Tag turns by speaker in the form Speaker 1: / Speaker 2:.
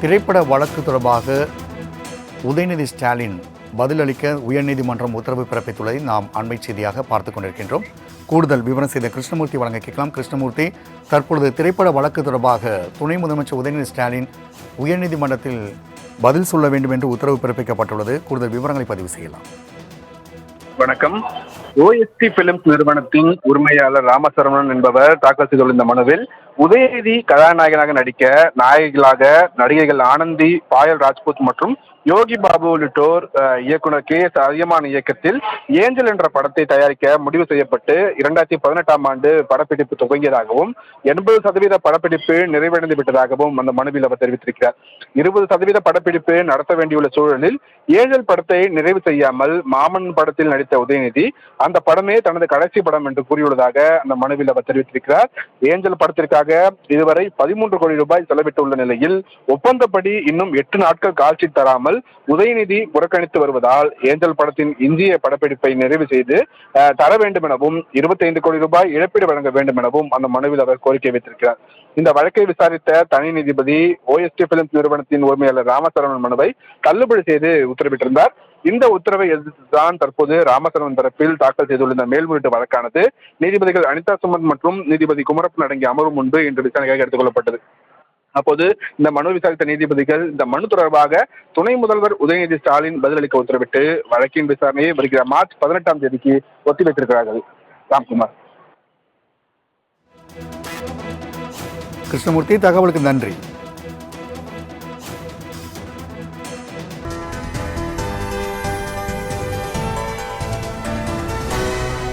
Speaker 1: திரைப்பட வழக்கு தொடர்பாக உதயநிதி ஸ்டாலின் பதிலளிக்க உயர்நீதிமன்றம் உத்தரவு பிறப்பித்துள்ளதை நாம் அண்மை செய்தியாக பார்த்து கொண்டிருக்கின்றோம். கூடுதல் விவரம் செய்த கிருஷ்ணமூர்த்தி வழங்க கேட்கலாம். கிருஷ்ணமூர்த்தி தற்பொழுது திரைப்பட வழக்கு தொடர்பாக துணை முதலமைச்சர் உதயநிதி ஸ்டாலின் உயர்நீதிமன்றத்தில் பதில் சொல்ல வேண்டும் என்று உத்தரவு பிறப்பிக்கப்பட்டுள்ளது. கூடுதல் விவரங்களை பதிவு செய்யலாம்.
Speaker 2: வணக்கம். ஓஎஸ்டி பிலிம்ஸ் நிறுவனத்தின் உரிமையாளர் ராமசரவணன் என்பவர் தாக்கல் செய்துள்ள இந்த மனுவில் உதயநிதி கதாநாயகனாக நடிக்க நாயகிகளாக நடிகைகள் ஆனந்தி பாயல் ராஜ்புத் மற்றும் யோகி பாபு உள்ளிட்டோர் இயக்குனர் கே எஸ் அதியமான் இயக்கத்தில் ஏஞ்சல் என்ற படத்தை தயாரிக்க முடிவு செய்யப்பட்டு இரண்டாயிரத்தி பதினெட்டாம் ஆண்டு படப்பிடிப்பு துவங்கியதாகவும் எண்பது சதவீத படப்பிடிப்பு நிறைவடைந்து விட்டதாகவும் அந்த மனுவில் அவர் தெரிவித்திருக்கிறார். இருபது சதவீத படப்பிடிப்பு நடத்த வேண்டியுள்ள சூழலில் ஏஞ்சல் படத்தை நிறைவு செய்யாமல் மாமன் படத்தில் நடித்த உதயநிதி அந்த படமே தனது கடைசி படம் என்று கூறியுள்ளதாக அந்த மனுவில் அவர் தெரிவித்திருக்கிறார். ஏஞ்சல் படத்திற்காக இதுவரை பதிமூன்று கோடி ரூபாய் செலவிட்டுள்ள நிலையில் ஒப்பந்தப்படி இன்னும் எட்டு நாட்கள் காட்சி தராமல் உதயநிதி புறக்கணித்து வருவதால் ஏஞ்சல் படத்தின் இந்திய படப்பிடிப்பை நிறைவு செய்து தர வேண்டும் எனவும் 25 கோடி ரூபாய் இழப்பீடு வழங்க வேண்டும் எனவும் அந்த மனுவில் அவர் கோரிக்கை வைத்திருக்கிறார். இந்த வழக்கை விசாரித்த தனி நீதிபதி ஓஎஸ்டி பிலிம்ஸ் நிறுவனத்தின் உரிமையாளர் ராமசரவணன் மனுவை தள்ளுபடி செய்து உத்தரவிட்டிருந்தார். இந்த உத்தரவை எதிர்த்துதான் தற்போது ராமசரவன் தரப்பில் தாக்கல் செய்துள்ள இந்த மேல்முறையீட்டு வழக்கானது நீதிபதிகள் அனிதா சுமந்த் மற்றும் நீதிபதி குமரப்பன் அடங்கிய அமர்வு முன்பு இன்று விசாரணைக்காக எடுத்துக் கொள்ளப்பட்டது. அப்போது இந்த மனு விசாரித்த நீதிபதிகள் இந்த மனு தொடர்பாக துணை முதல்வர் உதயநிதி ஸ்டாலின் பதிலளிக்க உத்தரவிட்டு வழக்கின் விசாரணையை வருகிற மார்ச் பதினெட்டாம் தேதிக்கு ஒத்திவைத்திருக்கிறார்கள். ராம்குமார்.
Speaker 1: கிருஷ்ணமூர்த்தி தகவலுக்கு நன்றி.